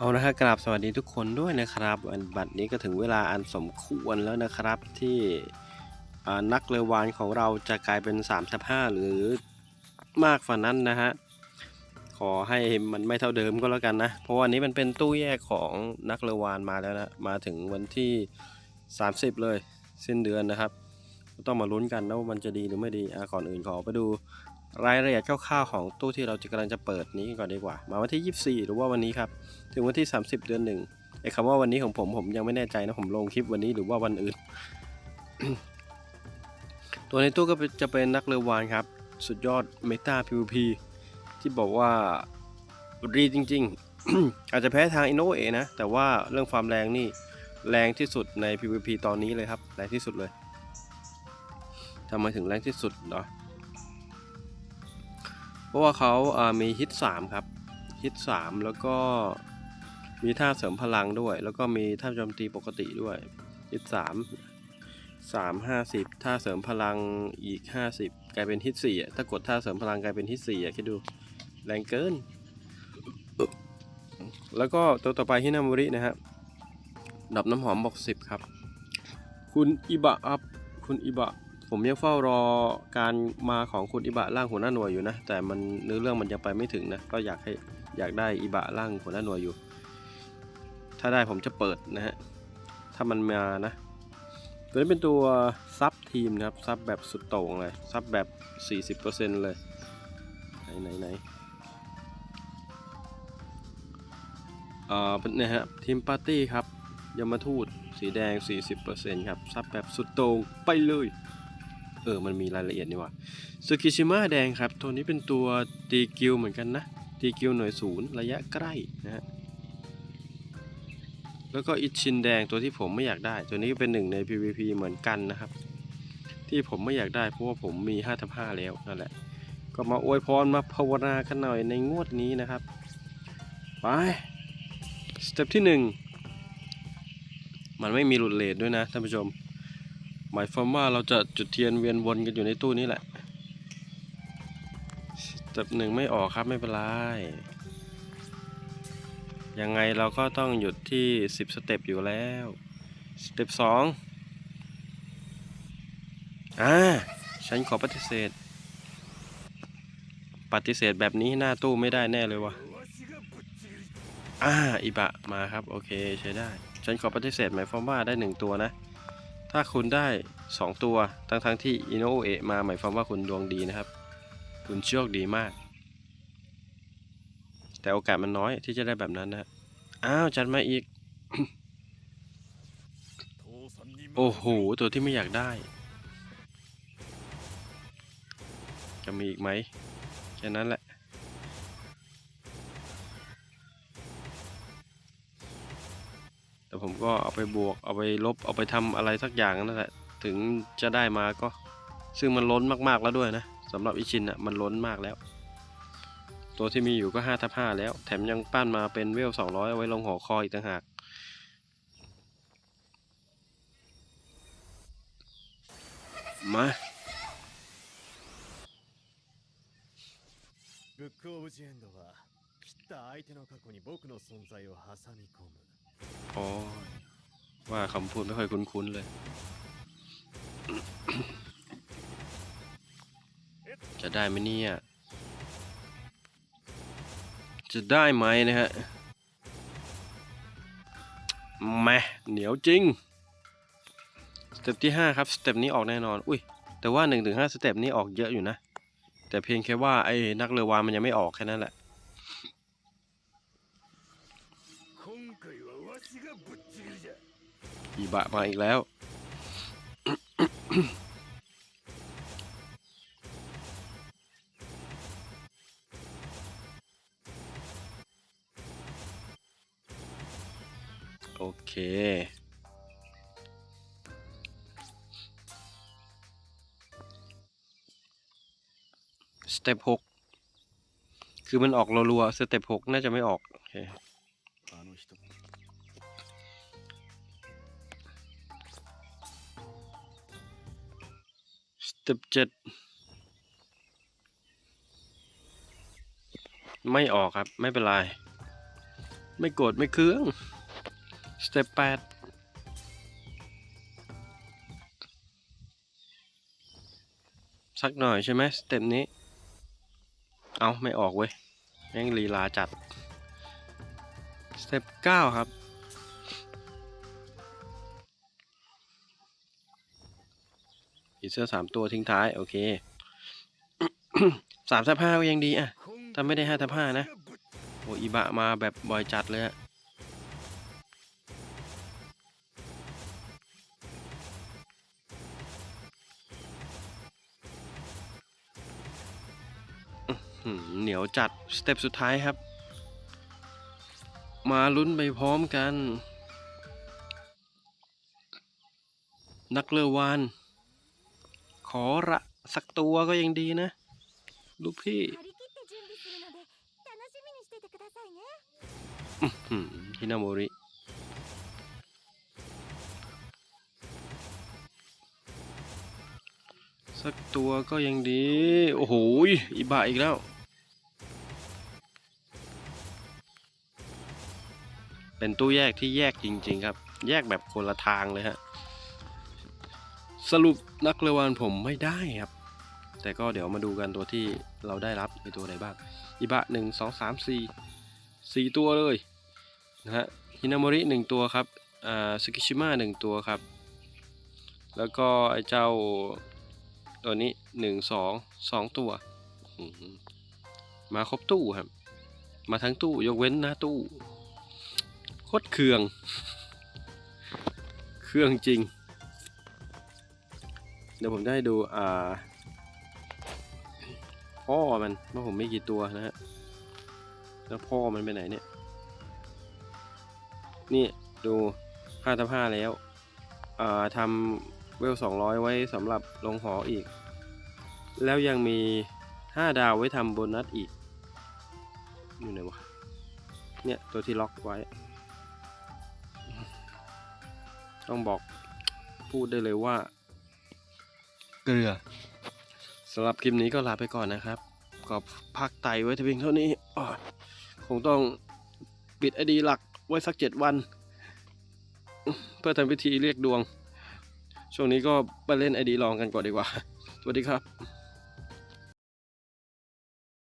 เอานะฮะกราบสวัสดีทุกคนด้วยนะครับวันบัดนี้ก็ถึงเวลาอันสมควรแล้วนะครับที่นักเรือวานของเราจะกลายเป็น3ทับ5หรือมากกว่านั้นนะฮะขอให้มันไม่เท่าเดิมก็แล้วกันนะ เพราะวันนี้มันเป็นตู้แยกของนักเรือวานมาแล้วนะมาถึงวันที่ 30 เลยสิ้นเดือนนะครับ ต้องมาลุ้นกันนะว่ามันจะดีหรือไม่ดีอก่อนอื่นขอไปดู รายละเอียดคร่าวๆของตู้ที่เราจะกำลังจะเปิดนี้ก่อนดีกว่า มาวันที่ 24 หรือว่าวันนี้ครับ ถึงวันที่ 30 เดือนหนึ่งไอ้คำว่าวันนี้ของผมผมยังไม่แน่ใจนะผมลงคลิปวันนี้หรือว่าวันอื่น ตัวในตู้ก็จะเป็นนักเรือวานครับ สุดยอดเมตา PVP ที่บอกว่าดีจริง ๆ อาจจะแพ้ทางอินโนเอนะ แต่ว่าเรื่องความแรงนี่แรงที่สุดใน PVP ตอนนี้เลยครับ แรงที่สุดเลยทำไมถึงแรงที่สุดเนาะ เพราะว่าเขาามีฮิต3ครับ ฮิต3แล้วก็มีท่าเสริมพลังด้วย แล้วก็มีท่าโจมตีปกติด้วย ฮิต3 3 50 ท่าเสริมพลังอีก 50 กลายเป็นฮิต4อ่ถ้ากดท่าเสริมพลังกลายเป็นฮิต4อะคิดดู แรงเกิน แล้วก็ตัวต่อไปฮินามุรินะฮะดับน้ำหอมบอก10 ครับ คุณอิบะอัพ คุณอิบะ ผมยังเฝ้ารอการมาของคุณอิบะร่างหัวหน้าหน่วยอยู่นะ แต่มันเนื้อเรื่องมันยังไปไม่ถึงนะ ก็อยากให้อยากได้อิบะร่างหัวหน้าหน่วยอยู่ ถ้าได้ผมจะเปิดนะฮะ ถ้ามันมานะ ตัวนี้เป็นตัวซับทีมนะครับ ซับแบบสุดโต่งเลย ซับแบบ 40%เลย ไหนไหนไหนเอ่อเป็นนะฮะ ทีมปาร์ตี้ครับยมทูตสีแดง 40%ครับ ซับแบบสุดโต่งไปเลย เออ มันมีรายละเอียดนี่ว่าสึกิชิมะแดงครับ ตัวนี้เป็นตัวตีกิลเหมือนกันนะ ตีกิลหน่วยศูนย์ระยะใกล้นะฮะ แล้วก็อิชินแดงตัวที่ผมไม่อยากได้ ตัวนี้เป็นหนึ่งใน PVP เหมือนกันนะครับ ที่ผมไม่อยากได้เพราะว่าผมมี5ทับ5แล้วนั่นแหละ ก็มาอวยพรมาภาวนากันหน่อยในงวดนี้นะครับ ไป สเต็ปที่ 1 มันไม่มีหลุดเลทด้วยนะท่านผู้ชม หมายความว่าเราจะจุดเทียนเวียนวนกันอยู่ในตู้นี้แหละสเต็ปหนึ่งไม่ออกครับไม่เป็นไร ยังไงเราก็ต้องหยุดที่ 10 สเต็ปอยู่แล้ว สเต็ป2อ่า ฉันขอปฏิเสธ ปฏิเสธแบบนี้หน้าตู้ไม่ได้แน่เลยวะอ่า อิบะ มาครับ โอเค ใช้ได้ ฉันขอปฏิเสธหมายความว่าได้1ตัวนะ ถ้าคุณได้ 2 ตัว ทั้งทั้งที่อินโนเอะมาหมายความว่าคุณดวงดีนะครับ คุณโชคดีมาก แต่โอกาสมันน้อยที่จะได้แบบนั้นนะอ้าวจัดมาอีก โอ้โห ตัวที่ไม่อยากได้ จะมีอีกไหมแค่นั้นแหละ แต่ผมก็เอาไปบวก เอาไปลบ เอาไปทำอะไรสักอย่างนั่นแหละ ถึงจะได้มาก็ ซึ่งมันล้นมากๆแล้วด้วยนะสำหรับอิชินอ่ะ มันล้นมากแล้ว ตัวที่มีอยู่ก็5ทับ5แล้ว แถมยังปั้นมาเป็นเวล 200 เอาไว้ลงหอคอยอีกต่างหาก มา ブックオブジエンドは切った相手の過去に僕の存在を挟み込む โ อ้ว่าคำพูดไม่ค่อยคุ้นๆเลย จะได้ไหมเนี่ย จะได้ไหมนะฮะแม่เหนียวจริง สเต็ปที่ 5 ครับ สเต็ปนี้ออกแน่นอน อุ้ย แต่ว่า 1-5 สเต็ปนี้ออกเยอะอยู่นะ แต่เพียงแค่ว่าไอ้นักเรือวานมันยังไม่ออกแค่นั้นแหละ อีบะมาอีกแล้ว โอเคสเต็ปหกคือมันออกรัวๆสเต็ปหกน่าจะไม่ออก โอเค สเต็ปเจ็ดไม่ออกครับ ไม่เป็นไร ไม่โกรธไม่เคืองสเต็ปแปดสักหน่อยใช่ไหมสเต็ปนี้ เอาไม่ออกเว้ยแม่งลีลาจัด สเต็ปเก้าครับ ผีเสื้อสามตัวทิ้งท้าย โอเคสามทับห้าก็ยังดีอะถ้าไม่ได้ห้าทับห้านะโออีบะมาแบบบ่อยจัดเลยอะเหนียวจัด สเต็ปสุดท้ายครับ มาลุ้นไปพร้อมกัน นักเลอวาน ขอละสักตัวก็ยังดีนะ ลูกพี่ฮินาโมริสักตัวก็ยังดี โอ้โห อีบะอีกแล้ว เป็นตู้แยกที่แยกจริง ๆ ครับ แยกแบบคนละทางเลยฮะ สรุปนักเรวานผมไม่ได้ครับ แต่ก็เดี๋ยวมาดูกันตัวที่เราได้รับมีตัวอะไรบ้างอิบะหนึ่งสองสามสี่สี่ตัวเลยนะฮะฮินามริหนึ่งตัวครับอ่าสกิชิมะหนึ่งตัวครับ แล้วก็ไอเจ้าตัวนี้หนึ่งสองสองตัวมมาครบตู้ครับ มาทั้งตู้ยกเว้นหน้าตู้โคตรเครื่อง เครื่องจริง เดี๋ยวผมได้ดูอ่าพ่อมันว่าผมไม่กี่ตัวนะฮะแล้วพ่อมันไปไหนเนี่ย นี่ดูห้าทับห้าแล้วอ่าทำเวลสองร้อยไว้สำหรับลงหออีก แล้วยังมีห้าดาวไว้ทำโบนัสอีก อยู่ไหนวะ เนี่ยตัวที่ล็อกไว้ ต้องบอกพูดได้เลยว่า เกลือสำหรับคลิปนี้ก็ลาไปก่อนนะครับขอพักไตไว้เพียงเท่านี้คงต้องปิดไอดีหลักไว้สักเจ็ดวัน เพื่อทำพิธีเรียกดวง ช่วงนี้ก็ไปเล่นไอดีลองกันก่อนดีกว่า สวัสดีครับ